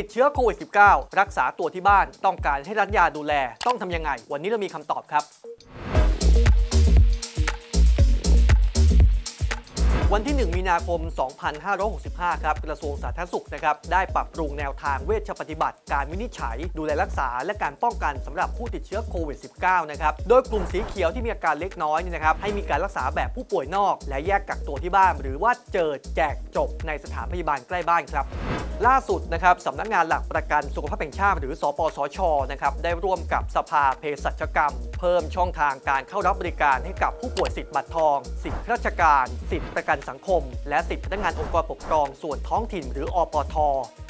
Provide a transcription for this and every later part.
ติดเชื้อโควิด -19 รักษาตัวที่บ้านต้องการให้ร้านยาดูแล ต้องทำยังไง วันนี้เรามีคำตอบครับวันที่ 1 มีนาคม 2565 ครับ กระทรวงสาธารณสุขนะครับ ได้ปรับปรุงแนวทางเวชปฏิบัติ การวินิจฉัย ดูแลรักษา และการป้องกันสำหรับผู้ติดเชื้อโควิด -19 นะครับ โดยกลุ่มสีเขียวที่มีอาการเล็กน้อยนี่ยนะครับ ให้มีการรักษาแบบผู้ป่วยนอก และแยกกักตัวที่บ้าน หรือว่าเจอแจกจบในสถานพยาบาลใกล้บ้านครับ ล่าสุดนะครับสำนักงานหลักประกันสุขภาพแห่งชาติหรือสปสชนะครับได้ร่วมกับสภาเภสัชกรรม เพิ่มช่องทางการเข้ารับบริการให้กับผู้ป่วยสิทธิ์บัตรทอง สิทธิราชการ สิทธิประกันสังคม และสิทธิพนักงานองค์กรปกครองส่วนท้องถิ่นหรืออปท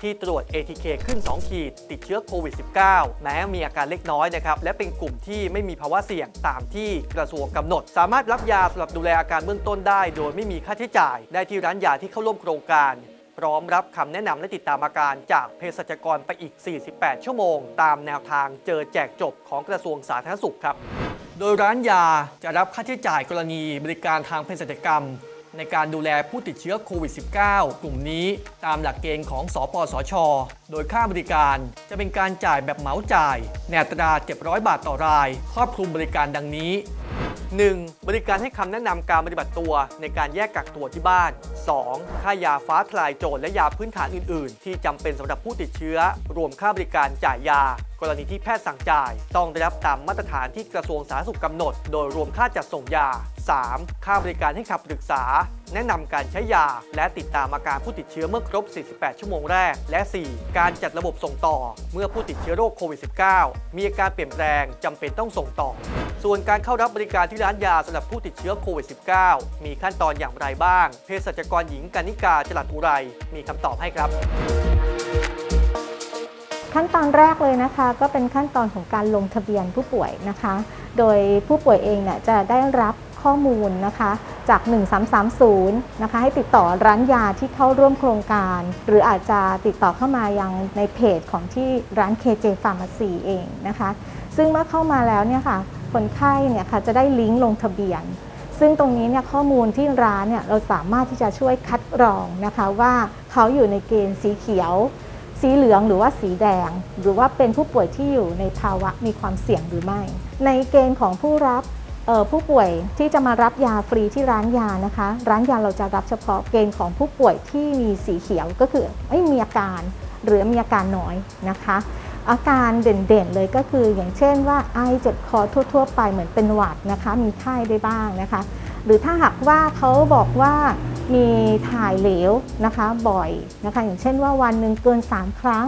ที่ตรวจ ATK ขึ้น 2 ขีด ติดเชื้อโควิด -19 แม้มีอาการเล็กน้อยนะครับและเป็นกลุ่มที่ไม่มีภาวะเสี่ยงตามที่กระทรวงกำหนด สามารถรับยาสำหรับดูแลอาการเบื้องต้นได้ โดยไม่มีค่าใช้จ่ายได้ที่ร้านยาที่เข้าร่วมโครงการ พร้อมรับคำแนะนำและติดตามอาการจากเภสัชกรไปอีก 48 ชั่วโมง ตามแนวทางเจอแจกจบของกระทรวงสาธารณสุขครับ โดยร้านยาจะรับค่าใช้จ่ายกรณีบริการทางเภสัชกรรม ในการดูแลผู้ติดเชื้อโควิด -19 กลุ่มนี้ตามหลักเกณฑ์ของสปสชโดยค่าบริการจะเป็นการจ่ายแบบเหมาจ่ายในอัตรา 700 บาทต่อราย ครอบคลุมบริการดังนี้ 1. บริการให้คำแนะนำการปฏิบัติตัวในการแยกกักตัวที่บ้าน 2. ค่ายาฟ้าทลายโจรและยาพื้นฐานอื่น ๆ ที่จำเป็นสำหรับผู้ติดเชื้อ รวมค่าบริการจ่ายยา รณีที่แพทย์สั่งจ่าย ต้องได้รับตามมาตรฐานที่กระทรวงสาธารณสุขกำหนด โดยรวมค่าจัดส่งยา 3. ค่าบริการให้คำปรึกษา แนะนำการใช้ยา และติดตามอาการผู้ติดเชื้อเมื่อครบ 48 ชั่วโมงแรก และ 4. การจัดระบบส่งต่อ เมื่อผู้ติดเชื้อโรคโควิด -19 มีอาการเปลี่ยนแปลงจำเป็นต้องส่งต่อ ส่วนการเข้ารับบริการที่ร้านยาสำหรับผู้ติดเชื้อโควิด -19 มีขั้นตอนอย่างไรบ้าง เภสัชกรหญิงกานิกาจลัดอุไรมีคำตอบให้ครับ ขั้นตอนแรกเลยนะคะ ก็เป็นขั้นตอนของการลงทะเบียนผู้ป่วยนะคะ โดยผู้ป่วยเองเนี่ยจะได้รับข้อมูลนะคะจาก 1330 นะคะ ให้ติดต่อร้านยาที่เข้าร่วมโครงการ หรืออาจจะติดต่อเข้ามายังในเพจของที่ร้าน KJ Pharmacy เองนะคะ ซึ่งเมื่อเข้ามาแล้วเนี่ยค่ะคนไข้เนี่ยค่ะจะได้ลิงก์ลงทะเบียน ซึ่งตรงนี้เนี่ยข้อมูลที่ร้านเนี่ยเราสามารถที่จะช่วยคัดกรองนะคะว่าเขาอยู่ในเกณฑ์สีเขียว สีเหลืองหรือว่าสีแดง หรือว่าเป็นผู้ป่วยที่อยู่ในภาวะมีความเสี่ยงหรือไม่ ในเกณฑ์ของผู้รับผู้ป่วยที่จะมารับยาฟรีที่ร้านยานะคะ ร้านยาเราจะรับเฉพาะเกณฑ์ของผู้ป่วยที่มีสีเขียวก็คือไม่มีอาการหรือมีอาการน้อยนะคะ อาการเด่นๆเลยก็คืออย่างเช่นว่าไอเจ็บคอทั่ว ๆ ไปเหมือนเป็นหวัดนะคะ มีไข้ได้บ้างนะคะ หรือถ้าหากว่าเขาบอกว่า มีถ่ายเหลวนะคะบ่อยนะคะ อย่างเช่นว่าวันหนึ่งเกิน 3 ครั้ง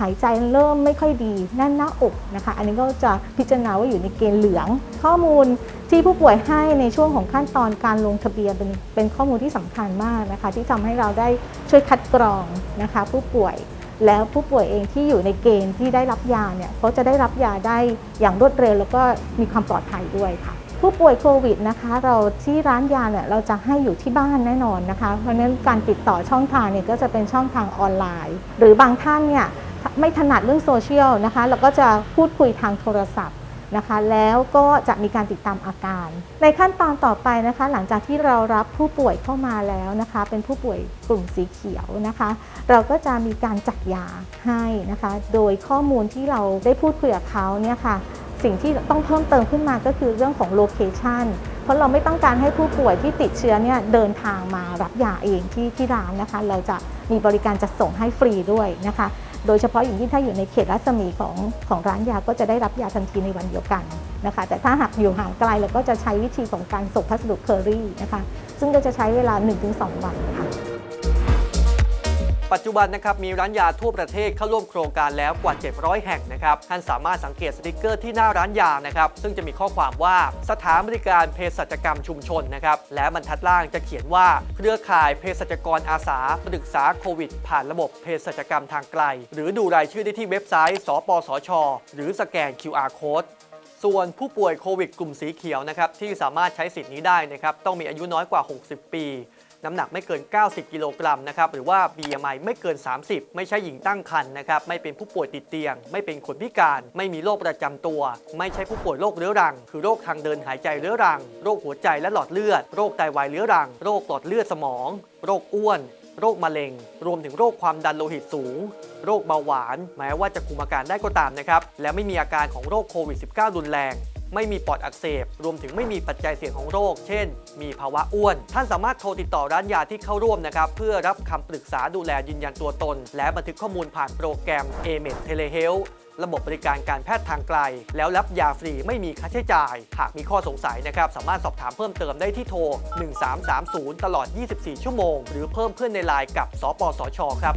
หายใจเริ่มไม่ค่อยดีแน่นหน้าอกนะคะ อันนี้ก็จะพิจารณาว่าอยู่ในเกณฑ์เหลือง ข้อมูลที่ผู้ป่วยให้ในช่วงของขั้นตอนการลงทะเบียนเป็นเป็นข้อมูลที่สำคัญมากนะคะ ที่ทำให้เราได้ช่วยคัดกรองนะคะ ผู้ป่วยแล้วผู้ป่วยเองที่อยู่ในเกณฑ์ที่ได้รับยาเนี่ยเขาจะได้รับยาได้อย่างรวดเร็วแล้วก็มีความปลอดภัยด้วยค่ะ ผู้ป่วยโควิดนะคะ เราที่ร้านยาเนี่ยเราจะให้อยู่ที่บ้านแน่นอนนะคะ เพราะฉะนั้นการติดต่อช่องทางเนี่ยก็จะเป็นช่องทางออนไลน์ หรือบางท่านเนี่ยไม่ถนัดเรื่องโซเชียลนะคะ เราก็จะพูดคุยทางโทรศัพท์นะคะแล้วก็จะมีการติดตามอาการ ในขั้นตอนต่อไปนะคะ หลังจากที่เรารับผู้ป่วยเข้ามาแล้วนะคะ เป็นผู้ป่วยกลุ่มสีเขียวนะคะ เราก็จะมีการจัดยาให้นะคะ โดยข้อมูลที่เราได้พูดคุยกับเขาเนี่ยค่ะ สิ่งที่ต้องเพิ่มเติมขึ้นมาก็คือเรื่องของโลเคชันเพราะเราไม่ต้องการให้ผู้ป่วยที่ติดเชื้อเนี่ยเดินทางมารับยาเองที่ที่ร้านนะคะ เราจะมีบริการจัดส่งให้ฟรีด้วยนะคะ โดยเฉพาะอย่างยิ่งถ้าอยู่ในเขตรัศมีของของร้านยาก็จะได้รับยาทันทีในวันเดียวกันนะคะ แต่ถ้าหากอยู่ห่างไกลเราก็จะใช้วิธีของการส่งพัสดุเคอรี่นะคะ ซึ่งก็จะใช้เวลา 1-2 วันค่ะ ปัจจุบันนะครับมีร้านยาทั่วประเทศเข้าร่วมโครงการแล้วกว่า 700 แห่งนะครับท่านสามารถสังเกตสติกเกอร์ที่หน้าร้านยานะครับซึ่งจะมีข้อความว่าสถานบริการเภสัชกรรมชุมชนนะครับและบรรทัดล่างจะเขียนว่าเครือข่ายเภสัชกรอาสาปรึกษาโควิด ผ่านระบบเภสัชกรรมทางไกล หรือดูรายชื่อได้ที่เว็บไซต์ สปสช หรือสแกน QR code ส่วนผู้ป่วยโควิดกลุ่มสีเขียวนะครับที่สามารถใช้สิทธิ์นี้ได้นะครับต้องมีอายุน้อยกว่า 60 ปี น้ำหนักไม่เกิน 90 กิโลกรัมนะครับหรือว่า BMI ไม่เกิน 30 ไม่ใช่หญิงตั้งครรภ์นะครับไม่เป็นผู้ป่วยติดเตียง ไม่เป็นคนพิการ ไม่มีโรคประจำตัว ไม่ใช่ผู้ป่วยโรคเรื้อรัง คือโรคทางเดินหายใจเรื้อรัง โรคหัวใจและหลอดเลือด โรคไตวายเรื้อรัง โรคหลอดเลือดสมอง โรคอ้วนโรคมะเร็ง รวมถึงโรคความดันโลหิตสูง โรคเบาหวาน แม้ว่าจะคุมอาการได้ก็ตามนะครับ และไม่มีอาการของโรคโควิด -19 รุนแรง ไม่มีปอดอักเสบ รวมถึงไม่มีปัจจัยเสี่ยงของโรค เช่น มีภาวะอ้วน ท่านสามารถโทรติดต่อร้านยาที่เข้าร่วมนะครับ เพื่อรับคำปรึกษาดูแลยืนยันตัวตน และบันทึกข้อมูลผ่านโปรแกรม a m e d Telehealth ระบบบริการการแพทย์ทางไกล แล้วรับยาฟรีไม่มีค่าใช้จ่าย หากมีข้อสงสัยนะครับ สามารถสอบถามเพิ่มเติมได้ที่โทร 1330 ตลอด 24 ชั่วโมง หรือเพิ่มเพื่อนในไลน์กับ สปสช ครับ